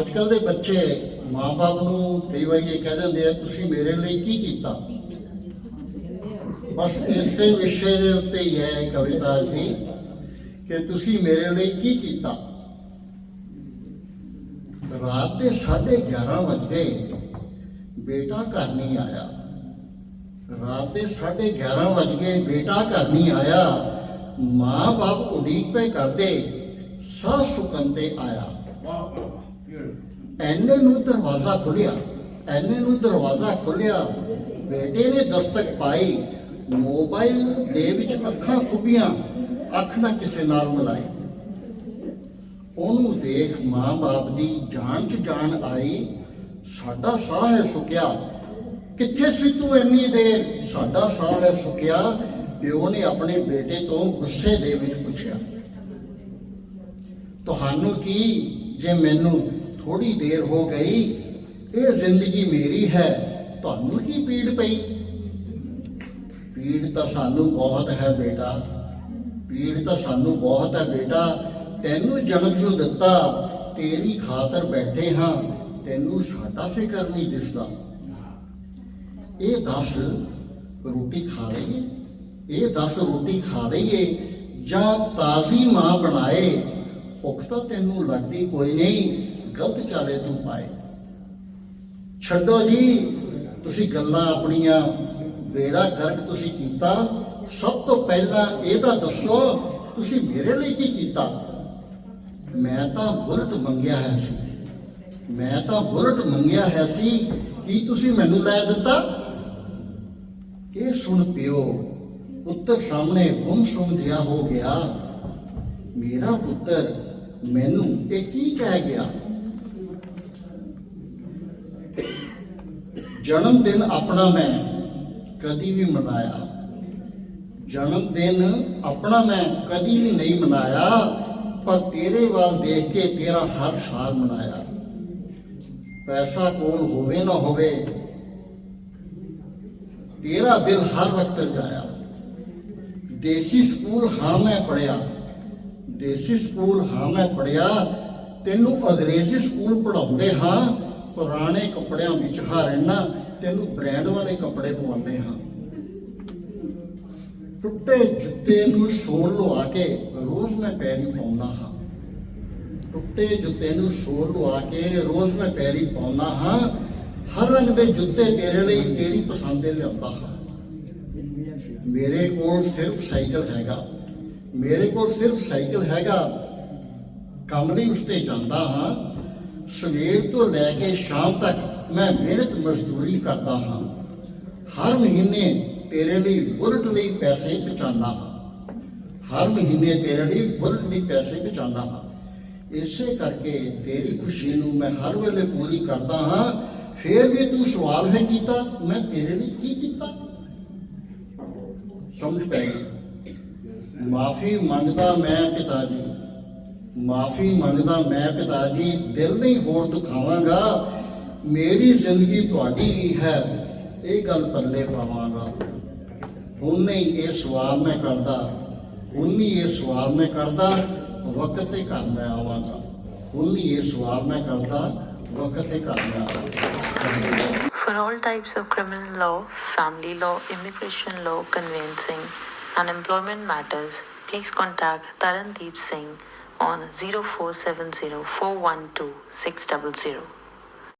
ਅੱਜ ਕੱਲ ਦੇ ਬੱਚੇ ਮਾਪੇ ਨੂੰ ਕਈ ਵਾਰੀ ਇਹ ਕਹਿ ਦਿੰਦੇ ਆ, ਤੁਸੀਂ ਮੇਰੇ ਲਈ ਕੀ ਕੀਤਾ? ਬਸ ਇਸੇ ਵਿਸ਼ੇ ਦੇ ਉੱਤੇ ਹੀ ਹੈ ਕਵਿਤਾ ਜੀ ਕਿ ਤੁਸੀਂ ਮੇਰੇ ਲਈ ਕੀ ਕੀਤਾ? ਰਾਤ ਦੇ 11:30 ਵਜੇ, ਬੇਟਾ ਘਰ ਨਹੀਂ ਆਇਆ। ਰਾਤ ਦੇ 11:30 ਵਜੇ, ਬੇਟਾ ਘਰ ਨਹੀਂ ਆਇਆ। ਮਾਂ ਬਾਪ ਉਡੀਕ ਪਏ ਕਰਦੇ, ਸਾਹ ਸੁਕਨ ਤੇ ਆਇਆ। ਐਨੇ ਨੂੰ ਦਰਵਾਜ਼ਾ ਖੁੱਲਿਆ ਐਨੇ ਨੂੰ ਦਰਵਾਜ਼ਾ ਖੁੱਲਿਆ ਬੇਟੇ ਨੇ ਦਸਤਕ ਪਾਈ, ਮੋਬਾਈਲ ਦੇ ਵਿੱਚ ਅੱਖਾਂ ਖੁੱਬੀਆਂ, ਅੱਖ ਨਾ ਕਿਸੇ ਨਾਲ ਮਿਲਾਈ। ਉਹਨੂੰ ਦੇਖ ਮਾਂ-ਬਾਪ ਦੀ ਜਾਨ ਚ ਜਾਨ ਆਈ, ਸਾਡਾ ਸਾਹ ਹੈ ਸੁੱਕਿਆ। ਕਿੱਥੇ ਸੀ ਤੂੰ ਇੰਨੀ ਦੇਰ? ਸਾਡਾ ਸਾਹ ਹੈ ਸੁੱਕਿਆ, ਪਿਓ ਨੇ ਆਪਣੇ ਬੇਟੇ ਤੋਂ ਗੁੱਸੇ ਦੇ ਵਿੱਚ ਪੁੱਛਿਆ। ਤੁਹਾਨੂੰ ਕੀ ਜੇ ਮੈਨੂੰ ਥੋੜੀ ਦੇਰ ਹੋ ਗਈ, ਇਹ ਜ਼ਿੰਦਗੀ ਮੇਰੀ ਹੈ, ਤੁਹਾਨੂੰ ਕੀ ਪੀੜ ਪਈ। ਪੀੜ ਤਾਂ ਸਾਨੂੰ ਬਹੁਤ ਹੈ ਬੇਟਾ, ਪੀੜ ਤਾਂ ਸਾਨੂੰ ਬਹੁਤ ਹੈ ਬੇਟਾ, ਤੈਨੂੰ ਜਨਮ ਜੋ ਦਿੱਤਾ, ਤੇਰੀ ਖਾਤਰ ਬੈਠੇ ਹਾਂ, ਤੈਨੂੰ ਸਾਡਾ ਫਿਕਰ ਨਹੀਂ ਦਿਸਦਾ। ਇਹ ਦੱਸ, ਰੋਟੀ ਖਾ ਲਈਏ? ਇਹ ਦੱਸ, ਰੋਟੀ ਖਾ ਲਈਏ, ਜਾਂ ਤਾਜ਼ੀ ਮਾਂ ਬਣਾਏ? ਭੁੱਖ ਤਾਂ ਤੈਨੂੰ ਲੱਗਦੀ ਕੋਈ ਨਹੀਂ ਗਲਤ ਚਾਲੇ ਤੂੰ ਪਾਏ। ਛੱਡੋ ਜੀ, ਤੁਸੀਂ ਗੱਲਾਂ ਆਪਣੀਆਂ ਬੇੜਾ ਗਰਕ ਤੁਸੀਂ ਕੀਤਾ। ਸਭ ਤੋਂ ਪਹਿਲਾਂ ਇਹ ਤਾਂ ਦੱਸੋ, ਤੁਸੀਂ ਮੇਰੇ ਲਈ ਕੀ ਕੀਤਾ? ਮੈਂ ਤਾਂ ਬੁਲਟ ਮੰਗਿਆ ਹੈ ਸੀ। ਮੈਂ ਤਾਂ ਬੁਲਟ ਮੰਗਿਆ ਹੈ ਸੀ ਕੀ ਤੁਸੀਂ ਮੈਨੂੰ ਲੈ ਦਿੱਤਾ। ਇਹ ਸੁਣ ਪਿਓ, ਪੁੱਤਰ ਸਾਹਮਣੇ ਗੁੰਮਸੁੰਮ ਜਿਹਾ ਹੋ ਗਿਆ। ਮੇਰਾ ਪੁੱਤਰ ਮੈਨੂੰ ਇਹ ਕੀ ਕਹਿ ਗਿਆ? ਜਨਮ ਦਿਨ ਆਪਣਾ ਮੈਂ ਕਦੀ ਵੀ ਮਨਾਇਆ। ਜਨਮ ਦਿਨ ਆਪਣਾ ਮੈਂ ਕਦੀ ਵੀ ਨਹੀਂ ਮਨਾਇਆ, ਪਰ ਤੇਰੇ ਵੱਲ ਦੇਖ ਕੇ ਤੇਰਾ ਹਰ ਸਾਲ ਮਨਾਇਆ। ਪੈਸਾ ਕੋਲ ਹੋਵੇ ਨਾ ਹੋਵੇ, ਤੇਰਾ ਦਿਲ ਹਰ ਵਕਤ ਜਾਇਆ ਦੇਸੀ ਸਕੂਲ ਹਾਂ ਮੈਂ ਪੜਿਆ ਦੇਸੀ ਸਕੂਲ ਹਾਂ ਮੈਂ ਪੜਿਆ ਤੈਨੂੰ ਅੰਗਰੇਜ਼ੀ ਸਕੂਲ ਪੜਾਉਂਦੇ ਹਾਂ, ਪੁਰਾਣੇ ਕੱਪੜਿਆਂ ਵਿੱਚ ਹਾਂ ਰਹਿਣਾ ਤੈਨੂੰ ਬ੍ਰਾਂਡ ਵਾਲੇ ਕੱਪੜੇ ਪਵਾਉਂਦੇ ਹਾਂ। ਟੁੱਟੇ ਜੁੱਤੇ ਨੂੰ ਸੋਲ ਲਵਾ ਕੇ ਰੋਜ਼ ਮੈਂ ਪੈਰੀ ਪਾਉਂਦਾ ਹਾਂ। ਟੁੱਟੇ ਜੁੱਤੇ ਨੂੰ ਸੋਲ ਲਵਾ ਕੇ ਰੋਜ਼ ਮੈਂ ਪੈਰੀ ਪਾਉਂਦਾ ਹਾਂ। ਹਰ ਰੰਗ ਦੇ ਜੁੱਤੇ ਤੇਰੇ ਲਈ ਤੇਰੀ ਪਸੰਦ ਦੇ ਲਿਆਉਂਦਾ ਹਾਂ। ਮੇਰੇ ਕੋਲ ਸਿਰਫ ਸਾਈਕਲ ਹੈਗਾ। ਮੇਰੇ ਕੋਲ ਸਿਰਫ ਸਾਈਕਲ ਹੈਗਾ। ਕੰਮ ਲਈ ਉਸ ਤੇ ਜਾਂਦਾ ਹਾਂ। ਸਵੇਰ ਤੋਂ ਲੈ ਕੇ ਸ਼ਾਮ ਤੱਕ ਮੈਂ ਮਿਹਨਤ ਮਜ਼ਦੂਰੀ ਕਰਦਾ ਹਾਂ। ਹਰ ਮਹੀਨੇ ਤੇਰੇ ਲਈ ਬੁਲਟ ਲਈ ਪੈਸੇ ਬਚਾਉਂਦਾ ਹਾਂ। ਹਰ ਮਹੀਨੇ ਤੇਰੇ ਲਈ ਬੁਲਟ ਲਈ ਪੈਸੇ ਬਚਾਉਂਦਾ ਹਾਂ। ਇਸੇ ਕਰਕੇ ਤੇਰੀ ਖੁਸ਼ੀ ਨੂੰ ਮੈਂ ਹਰ ਵੇਲੇ ਪੂਰੀ ਕਰਦਾ ਹਾਂ। ਫਿਰ ਵੀ ਤੂੰ ਸਵਾਲ ਹੈ ਕੀਤਾ, ਮੈਂ ਤੇਰੇ ਲਈ ਕੀ ਕੀਤਾ? ਸਮਝ ਪੈ ਗਈ? ਮਾਫੀ ਮੰਗਦਾ ਮੈਂ ਪਿਤਾ ਜੀ। ਮਾਫੀ ਮੰਗਦਾ ਮੈਂ ਪਿਤਾ ਜੀ। ਦਿਲ ਨਹੀਂ ਹੋਰ ਦੁਖਾਵਾਂਗਾ। ਮੇਰੀ ਜ਼ਿੰਦਗੀ ਤੁਹਾਡੀ ਵੀ ਹੈ ਇਹ ਗੱਲ ਪੱਲੇ ਪਾਵਾਂਗਾ ਹੁਣ ਨਹੀਂ ਇਹ ਸਵਾਲ ਮੈਂ ਕਰਦਾ ਹੁਣ ਨਹੀਂ ਇਹ ਸਵਾਲ ਮੈਂ ਕਰਦਾ ਵਕਤ ਤੇ ਘਰ ਮੈਂ ਆਵਾਂਗਾ ਹੁਣ ਨਹੀਂ ਇਹ ਸਵਾਲ ਮੈਂ ਕਰਦਾ ਵਕਤ ਤੇ ਘਰ ਮੈਂ ਆਵਾਂਗਾ For all types of criminal law, family law, immigration law, conveyancing, and employment matters, please contact Tarandeep Singh on 0470 412 600.